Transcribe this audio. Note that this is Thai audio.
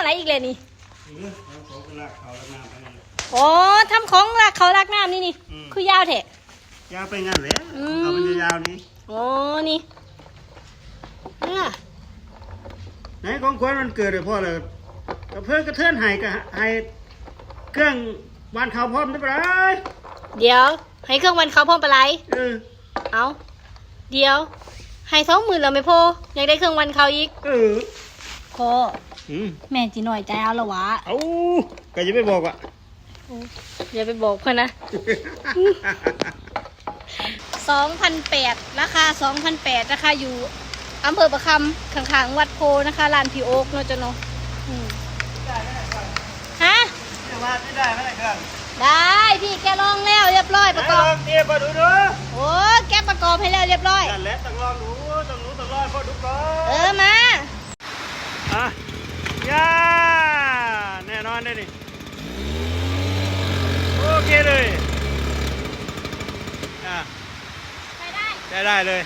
อะไรอีกเลยนี่เออเอาของกระลากเขาแล้วน้ำไปนั่นแหละอ๋อทำของรักเขารักน้ำนี่นี่ อืม คือยาวเถอะ ยาวไปงั้นแหละอืมเอามันยาวๆนี้อ๋อนี่เนี่ยไหนของขวัญมันเกิดเลยพ่อเลยกระเพื่อนกระเทือนให้กะให้เครื่องวานเขาพร้อมได้ปะไรเดี๋ยว ให้เครื่องวันเขาพร้อมปลาไหลเออเอาเดี๋ยว ให้สองหมื่นเราไม่พออยากได้เครื่องวันเขาอีก เออ พ่อ อืมแม่จีหน่อยใจเอาละวะเอาก็จะไม่บอกอะเดี๋ยวไปบอกเพื่อนนะสองพันแปดราคาสองพันแปดราคาอยู่อำเภอประคำข้างๆวัดโพนะคะลานพีโอ๊กเนาะจ้ะเนาะอืมฮะจะว่าไม่ได้ไหมล่ะเครื่องได้พี่แกลองแล้วเรียบร้อยประกอบไหนลองเทียบมาดูดูโอ้แกประกอบให้แล้วเรียบร้อย นั่นแหละต้องลองดูต้องรู้ต้องรอดพ่อดูก่อเอนอมา อะย่าแน่นอนได้ดิโอเคเลยอะไปได้ ได้ได้เลย